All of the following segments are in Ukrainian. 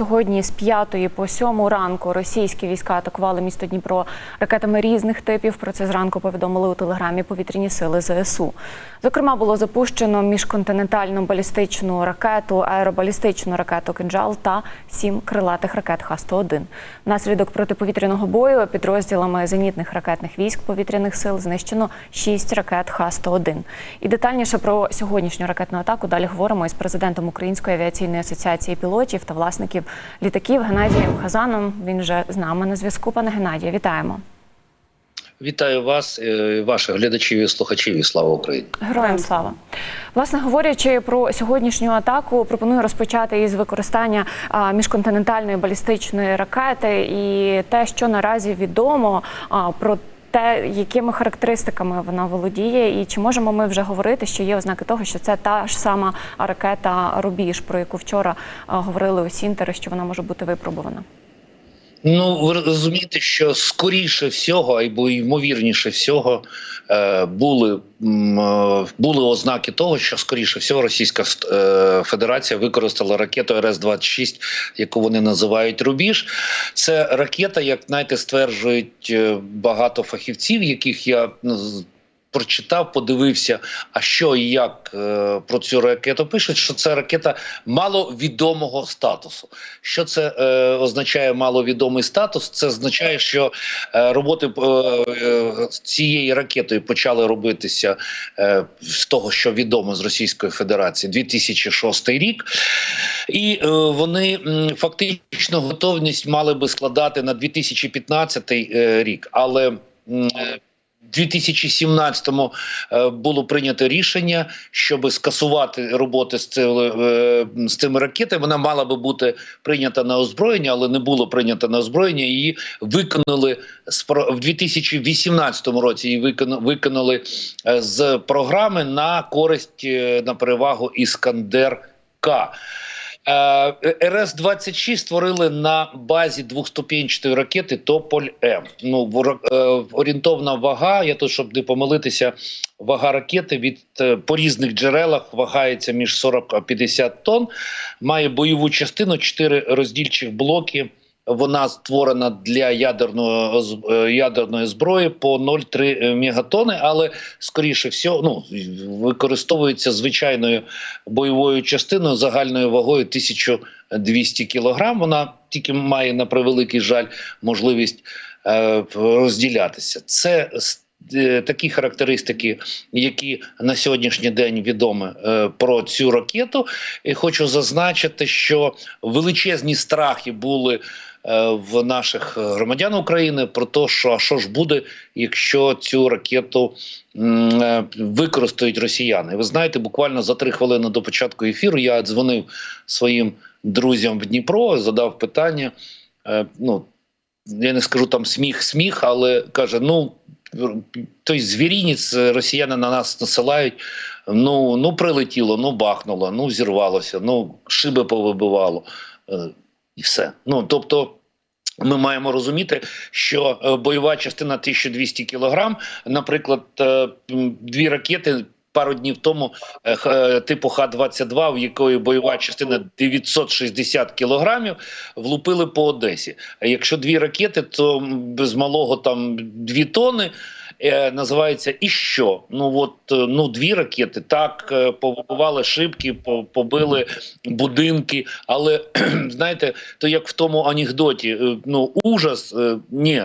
Сьогодні з 5 по 7 ранку російські війська атакували місто Дніпро ракетами різних типів. Про це зранку повідомили у телеграмі повітряні сили ЗСУ. Зокрема, було запущено міжконтинентальну балістичну ракету, аеробалістичну ракету «Кинджал» та сім крилатих ракет Х-101. Внаслідок протиповітряного бою підрозділами зенітних ракетних військ повітряних сил знищено шість ракет Х-101. І детальніше про сьогоднішню ракетну атаку далі говоримо із президентом Української авіаційної асоціації пілотів та власників літаків Геннадієм Хазаном. Він вже з нами на зв'язку. Пане Геннадію, вітаємо. Вітаю вас, е, ваших глядачів і слухачів. І слава Україні! Героям слава. Власне говорячи про сьогоднішню атаку, пропоную розпочати із використання міжконтинентальної балістичної ракети і те, що наразі відомо про. Те, якими характеристиками вона володіє, і чи можемо ми вже говорити, що є ознаки того, що це та ж сама ракета Рубіж, про яку вчора говорили у Сінтери, що вона може бути випробувана? Ну ви розумієте, що скоріше всього, або ймовірніше всього, е, були е, були ознаки того, що скоріше всього Російська е, Федерація використала ракету РС-26, яку вони називають Рубіж. Це ракета, як знаєте, стверджують багато фахівців, яких я ну, прочитав, подивився, а що і як е, про цю ракету пишуть, що це ракета маловідомого статусу. Що це е, означає маловідомий статус? Це означає, що е, роботи е, е, з цією ракетою почали робитися е, з того, що відомо з Російської Федерації 2006 рік, і е, вони м, фактично готовність мали би складати на 2015 е, рік, але м, 2017-му е, було прийнято рішення, щоб скасувати роботи з цими, е, з цими ракетами. Вона мала би бути прийнята на озброєння, але не було прийнято на озброєння. Її виконали в 2018 році. Її викона- виконали е, з програми на користь на перевагу Іскандер К. Е, РС-26 створили на базі двохступінчатої ракети Тополь М. Ну е, орієнтовна вага. Я тут, щоб не помилитися, вага ракети від е, по різних джерелах вагається між 40 а 50 тонн. Має бойову частину, 4 роздільчих блоки. Вона створена для ядерного з- е, ядерної зброї по 0,3 мегатони, але скоріше всього ну, використовується звичайною бойовою частиною загальною вагою 1200 кілограм. Вона тільки має на превеликий жаль можливість е, розділятися. Це е, такі характеристики, які на сьогоднішній день відомі е, про цю ракету. І хочу зазначити, що величезні страхи були. Е, В наших громадян України про те, що що ж буде, якщо цю ракету е, використають росіяни. Ви знаєте, буквально за три хвилини до початку ефіру я дзвонив своїм друзям в Дніпро, задав питання. Е, Ну я не скажу там сміх, сміх, але каже: ну той звірінець росіяни на нас насилають. Ну, ну прилетіло, ну бахнуло, ну зірвалося, ну шиби повибивало. І все. Ну тобто. Ми маємо розуміти, що е, бойова частина 1200 кілограм, наприклад, е, дві ракети. Пару днів тому е, типу Х-22, в якої бойова частина 960 кілограмів, влупили по Одесі. Якщо дві ракети, то без малого там дві тони. Е, називається і що? Ну от е, ну дві ракети так е, повибивали шибки, побили будинки. Але знаєте, то як в тому анекдоті, ну ужас, ні.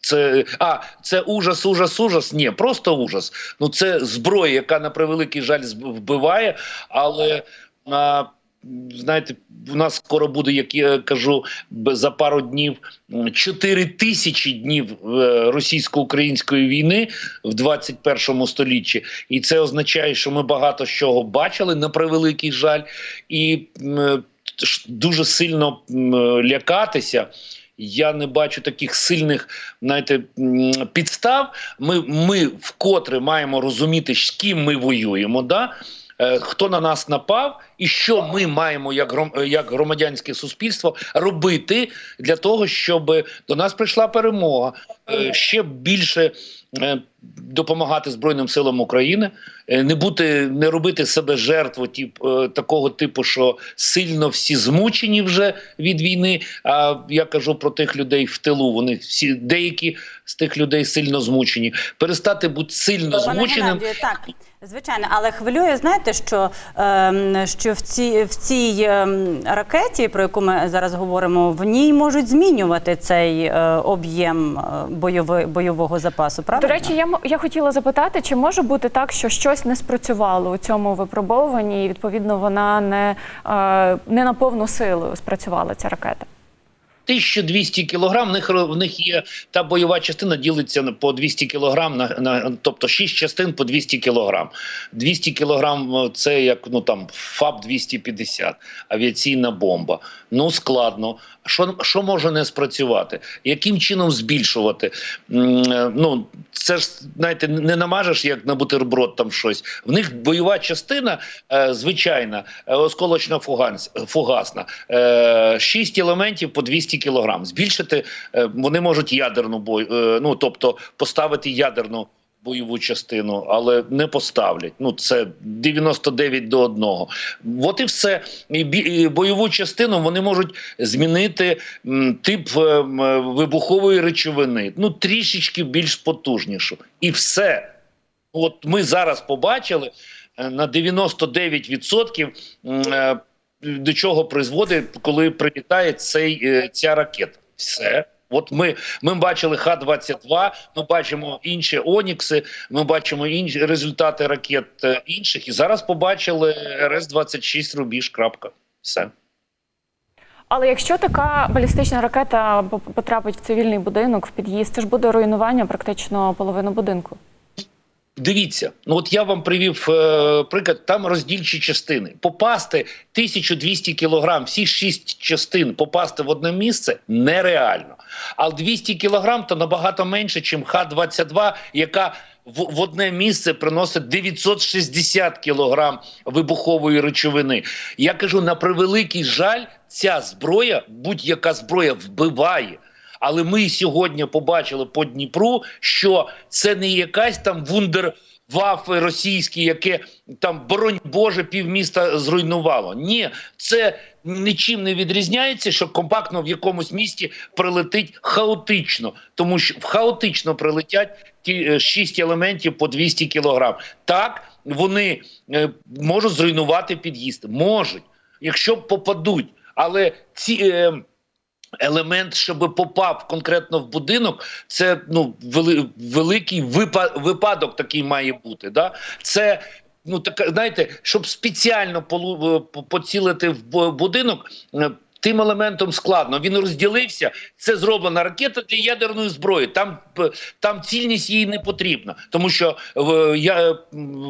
Це а це ужас, ужас, ужас. Ні, просто ужас. Ну це зброя, яка на превеликий жаль вбиває, але а, знаєте, у нас скоро буде, як я кажу, за пару днів м, 4 тисячі днів е, російсько-української війни в 21 столітті, і це означає, що ми багато чого бачили на превеликий жаль, і дуже сильно лякатися. Я не бачу таких сильних знаєте, підстав. Ми, ми вкотре маємо розуміти, з ким ми воюємо. Да? Е, Хто на нас напав, І що ми маємо як гром- як громадянське суспільство робити для того, щоб до нас прийшла перемога, Е, ще більше е, допомагати Збройним силам України, е, не бути, не робити себе жертву тип, е, такого типу, що сильно всі змучені вже від війни. А я кажу про тих людей в тилу. Вони всі деякі з тих людей сильно змучені. Перестати бути сильно Пане змученим. Геннадію, так, звичайно, але хвилює, знаєте, що, ем, що в, цій, в цій ем, ракеті, про яку ми зараз говоримо, в ній можуть змінювати цей е, об'єм е, бойови, бойового запасу. Правильно? До речі, я я хотіла запитати, чи може бути так, що щось не спрацювало у цьому випробовуванні, і відповідно вона не, е, не на повну силу спрацювала ця ракета. 1200 кілограм. В них в них є та бойова частина ділиться по 200 кілограм на, на тобто 6 частин по 200 кілограм. 200 кілограм е, це як ну там ФАБ 250 авіаційна бомба. Ну складно. Що, що може не спрацювати? Яким чином збільшувати? Е, Ну це ж знаєте, не намажеш як на бутерброд там щось. В них бойова частина е, звичайна, осколочна фугасна. Е, шість елементів по 200 кілограм. Збільшити е, вони можуть ядерну бой, е, ну тобто поставити ядерну. Бойову частину, але не поставлять. Ну це 99 до 1. От і все. І бойову частину вони можуть змінити тип е, вибухової речовини, ну трішечки більш потужнішу. І все. От ми зараз побачили на 99% м, е, до чого призводить, коли прилітає цей, е, ця ракета. Все. От ми, ми бачили Х-22, ми бачимо інші Онікси, ми бачимо інші результати ракет е, інших, і зараз побачили РС-26 Рубіж. Крапка. Все. Але якщо така балістична ракета потрапить в цивільний будинок, в під'їзд, це ж буде руйнування практично половини будинку. Дивіться, ну от я вам привів е, приклад. Там роздільчі частини. Попасти 1200 кілограм, всі шість частин попасти в одне місце нереально. А 200 кілограм то набагато менше, ніж Х-22, яка в, в одне місце приносить 960 кілограм вибухової речовини. Я кажу, на превеликий жаль, ця зброя, будь-яка зброя, вбиває. Але ми сьогодні побачили по Дніпру, що це не якась там вундерваффе російське, яке там боронь Боже півміста зруйнувало. Ні, це нічим не відрізняється, що компактно в якомусь місті прилетить хаотично, тому що хаотично прилетять ті е, шість елементів по 200 кілограм. Так вони е, можуть зруйнувати під'їзд, можуть, якщо попадуть. Але ці е, елемент, щоб попав конкретно в будинок, це ну вели, великий випа- випадок такий має бути. Да? Це ну така, знаєте, щоб спеціально полу- е, по- поцілити в будинок. Е, Тим елементом складно. Він розділився. Це зроблена ракета для ядерної зброї. Там там цільність їй не потрібна, тому що е, я, м,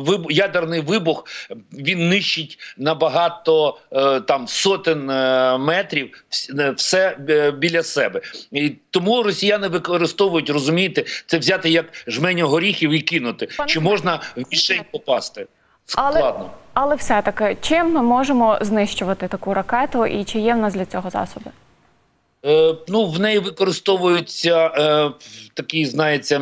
виб- ядерний вибух він нищить набагато е, там сотень е, метрів вс- е, все е, біля себе. І тому росіяни використовують, розумієте, це взяти як жменю горіхів і кинути. Пане Чи можна в мішень попасти? Але, Складно. але все-таки, чим ми можемо знищувати таку ракету і чи є в нас для цього засоби? Е, ну, в неї використовується е, такий, знається,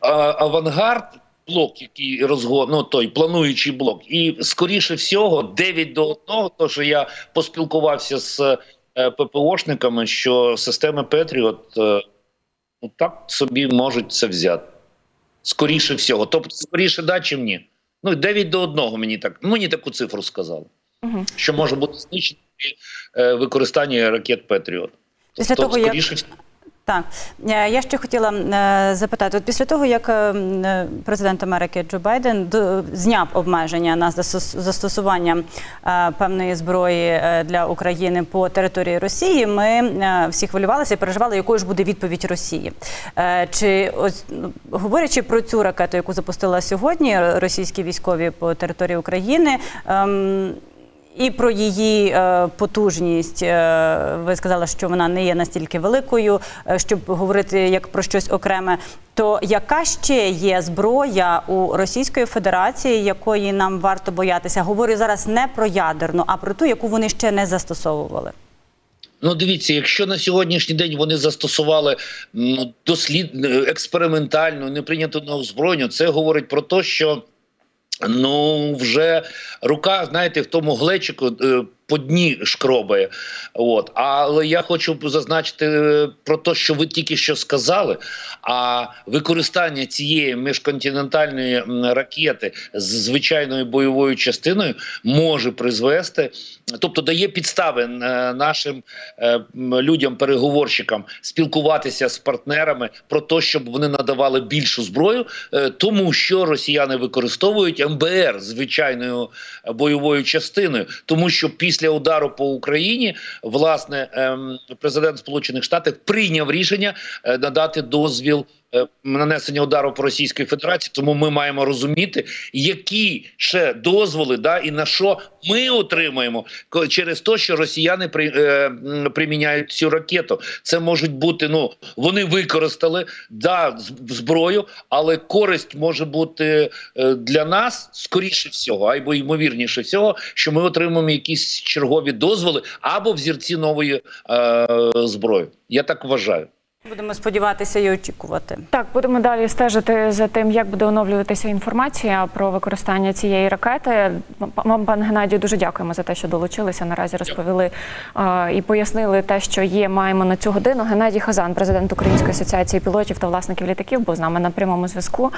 авангард. Блок, який розго... ну, той плануючий блок, і скоріше всього, 9 до 1, то що я поспілкувався з е, ППОшниками, що системи Петріот е, ну, так собі можуть це взяти. Скоріше всього. Тобто, скоріше да, чим ні. Ну, 9 до 1 мені так. Мені таку цифру сказали. Угу. Що може бути знищено при е, використанні ракет Петріот. Після тобто, того, скоріше всього, Так, Е, я ще хотіла е, запитати: от після того, як е, президент Америки Джо Байден зняв обмеження на застос- застосування певної зброї для України по території Росії, ми всі хвилювалися і переживали, якою ж буде відповідь Росії. Чи ось ну, говорячи про цю ракету, яку запустила сьогодні російські військові по території України. І про її е, потужність е, ви сказали, що вона не є настільки великою, е, щоб говорити як про щось окреме. То яка ще є зброя у Російської Федерації, якої нам варто боятися? Говорю зараз не про ядерну, а про ту, яку вони ще не застосовували. Ну, дивіться, якщо на сьогоднішній день вони застосували дослід експериментальну, не прийняту на озброєння, це говорить про те, що ну вже рука, знаєте, в тому глечику. По дні шкробає, от але я хочу зазначити е, про те, що ви тільки що сказали. А використання цієї міжконтинентальної ракети з звичайною бойовою частиною може призвести, тобто дає підстави е, нашим е, людям-переговорщикам спілкуватися з партнерами про те, щоб вони надавали більшу зброю, тому що росіяни використовують МБР звичайною бойовою частиною, тому що після удару по Україні власне ем, президент Сполучених Штатів прийняв рішення е, надати дозвіл. Е, Нанесення удару по Російській Федерації, тому ми маємо розуміти, які ще дозволи, да і на що ми отримаємо через те, що росіяни при, е, приміняють цю ракету. Це можуть бути. Ну вони використали да зброю, але користь може бути е, для нас скоріше всього, або ймовірніше всього, що ми отримаємо якісь чергові дозволи або взірці нової е, зброї. Я так вважаю. Будемо сподіватися і очікувати. Так, будемо далі стежити за тим, як буде оновлюватися інформація про використання цієї ракети. Вам, пан Геннадію, дуже дякуємо за те, що долучилися. Наразі розповіли е, і пояснили те, що є. Маємо на цю годину. Геннадій Хазан, президент Української асоціації пілотів та власників літаків, був з нами на прямому зв'язку.